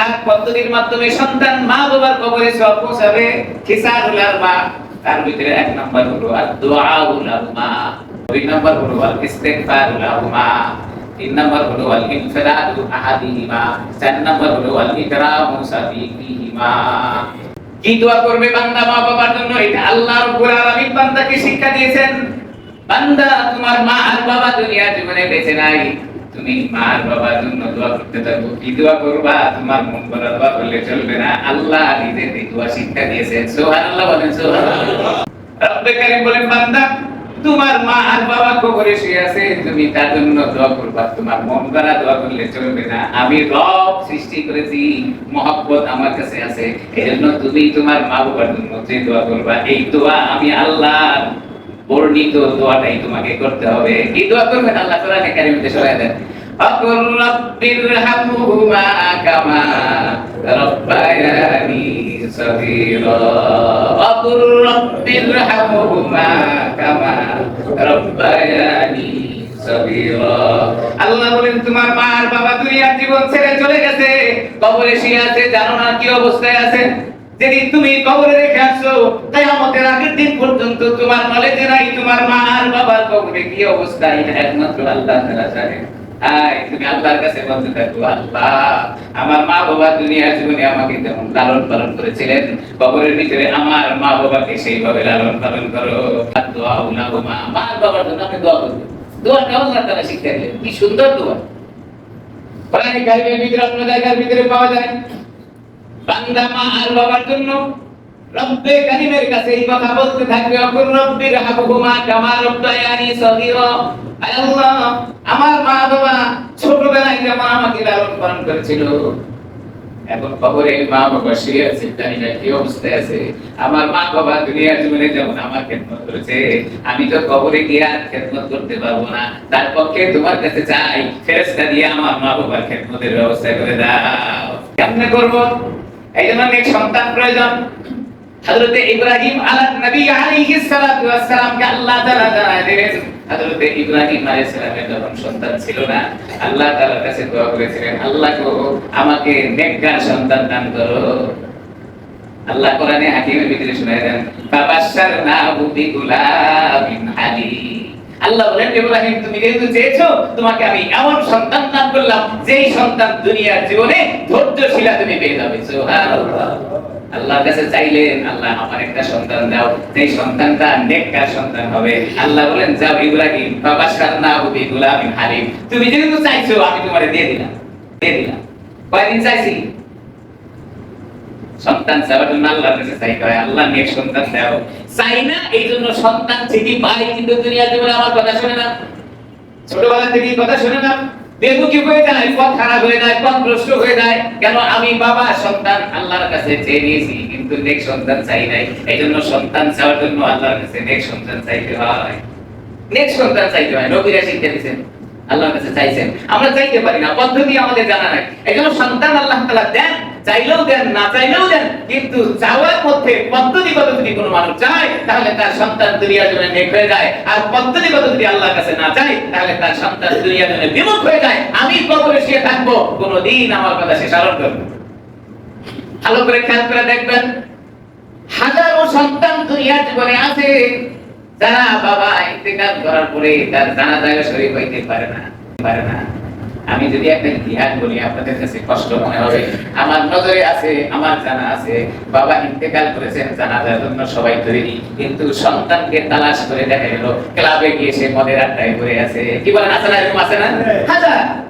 সাত পদ্ধতির মাধ্যমে সন্তান মা বাবার কবরে সব পৌঁছাবে। মা তার ভিতরে এক নম্বর হলো আর দোয়াউল মা দুই নম্বর হলো মা তিন নম্বর হলো আহাদিহিমা, চার নম্বর হলো সাদিকিহিমা। কি দোয়া করবে বান্দা মা বাবার জন্য? এটা আল্লাহ রাব্বুল আলামিন বান্দাকে শিক্ষা দিয়েছেন। বান্দা, তোমার মা আর বাবা দুনিয়া জীবনে বেঁচে নাই। তুমি মা আর বাবার জন্য দোয়া করতে থাকো। কি দোয়া করবা? তোমার মন করা দোয়া করলে চলবে না। আল্লাহ নিজে এই দোয়া শিক্ষা দিয়েছেন, সুবহানাল্লাহ বলেন, সুবহানাল্লাহ। রব্বে কারীম বলেন তোমার মা আর বাবা কবরে শুয়ে আছে, তুমি তার জন্য দোয়া করবা। তোমার মন করা দোয়া করলে চলবে না। আমি রব সৃষ্টি করেছি, মহব্বত আমার কাছে আছে। এজন্য তুমি তোমার মা বাবার জন্য যে দোয়া করবা, এই দোয়া আমি আল্লাহ বর্ণিত দোয়াটাই তোমাকে করতে হবে। কি দোয়া করবেন? আল্লাহ কোরআনে কারিমে শোনায় দেন। আকুর রাব্বির হামহুমা কামা রাব্বায়ানি সগীরা। আকুর রাব্বির হামহুমা কামা রাব্বায়ানি আল্লাহ বলেন, তোমার মা আর বাবা দুনিয়ার জীবন ছেড়ে চলে গেছে। কবরে শুয়ে আছে, জানো না কি অবস্থায় আছে? যেদিন তুমি কবরে রেখে আসছো তাই আমাদের আগের দিন পর্যন্ত তোমার নলেজে তোমার মা আমার মা বাবা দুনিয়ার জীবনে আমাকে যেমন লালন পালন করেছিলেন, কবরের ভিতরে আমার মা বাবাকে সেইভাবে লালন পালন করো। আর বাবার জন্য আমি দোয়া করব দোয়াটা তাআলা শিক্ষা দিলেন। কি সুন্দর দোয়া। অন্য জায়গার ভিতরে পাওয়া যায়। বান্দা মা আর বাবার জন্য রব্বে কারিমের কাছে এই কথা বলতে থাকবে অকুর রব্বির হাবহুমা কামা রব্বায়ানি সগীরা। আয় আল্লাহ, আমার মা বাবা ছোটবেলায় যেমন আমাকে লালন পালন করেছিল? এখন কবরে মা বাবা শুয়ে আছে, জানি না কি অবস্থায় আছে। আমার মা বাবা দুনিয়ার জীবনে যেমন আমার খেদমত করেছে, আমি তো কবরে গিয়ে আর খেদমত করতে পারব না। তার পক্ষে তোমার কাছে চাই, ফেরেশতা দিয়ে আমার মা বাবার খেদমতের ব্যবস্থা করে দাও। কেমনে করব? এই জন্য অনেক সন্তান প্রয়োজন। হযরত ইব্রাহিম আলাইহিস নবী আলাইহিস সালাতু ওয়াস সালামকে আল্লাহ তাআলা জানায় দিলেন, হযরত ইব্রাহিম আলাইহিস সালামের যখন সন্তান ছিল না, আল্লাহ তাআলার কাছে দোয়া করেছিলেন, আল্লাহ গো, আমাকে নেককার সন্তান দান করো। আল্লাহ কোরআনে হাকিমের ভিতরে শুনায় দেন ফাবাশশারনাহু বিগুলামিন হালিম। আল্লাহ বলেন, ইব্রাহিম, তুমি যেহেতু চেয়েছো, তোমাকে আমি এমন সন্তান দান করলাম, যেই সন্তান দুনিয়ার জীবনে ধৈর্যশীলা তুমি পেয়ে যাবে। সুবহানাল্লাহ। আল্লাহর কাছে চাইলেন, আল্লাহ আমার একটা সন্তান দাও। সেই সন্তানটা নেককার সন্তান হবে। আল্লাহ বলেন, যাও ইব্রাহিম ফাবাশশারনাহু বিগুলামিন হালিম। তুমি যেহেতু চাইছো, আমি তোমারে দিয়ে দিলাম দিয়ে দিলাম। কয়দিন চাইছি? সন্তান চাওয়ার জন্য আল্লাহর কাছে চাইতে হয় আল্লাহ নেক সন্তান দাও। চাই না, এই জন্য সন্তান ঠিকই পাই কিন্তু দুনিয়ার জীবনে আমার কথা শুনে না। ছোটবেলা থেকেই কথা শুনে না। হয়ে পথ খারাপ হয়ে পথ ভ্রষ্ট হয়ে কেন? আমি বাবা, সন্তান আল্লাহর কাছে চেয়ে নিয়েছি, কিন্তু সন্তান চাই নাই। এই জন্য সন্তান চাওয়ার জন্য আল্লাহর কাছে নেক সন্তান চাইতে হয়। নেক সন্তান চাইতে হয়, নবীরা শিক্ষা দিয়েছেন, আল্লাহর কাছে চাইছেন। আমরা চাইতে পারি না, পদ্ধতি আমাদের জানা নাই। এই জন্য সন্তান আল্লাহ তাআলা দেন। চাইলেও দেন, না চাইলেও দেন, কিন্তু চাওয়ার মধ্যে পদ্ধতিগত যদি কোনো মানুষ চায় তাহলে তার সন্তান দুনিয়ার জন্য নেক হয়ে যায়। আর পদ্ধতিগত যদি আল্লাহর কাছে না চায় তাহলে তার সন্তান দুনিয়ার জন্য বিমুখ হয়ে যায়। আমি কবরে শুয়ে থাকব, কোনোদিন আমার কথা সে স্মরণ করবে ভালো করে খেয়াল করে দেখবেন, হাজারো সন্তান দুনিয়ার জীবনে আছে, যারা বাবা ইন্তেকাল করার পরে তার জানাজায় শরীর হইতে পারে না পারে না। আমি যদি একটা ইতিহাস বলি আপনাদের কাছে কষ্ট মনে হবে। আমার নজরে আছে আমার জানা আছে। বাবা ইন্তেকাল করেছেন জানাজার জন্য সবাই তৈরি কিন্তু সন্তানকে তালাশ করে দেখা গেল ক্লাবে গিয়ে সে মদের আড্ডায় ঘুরে আছে। কি বলেন আছে না এরকম আছে না? হাজার।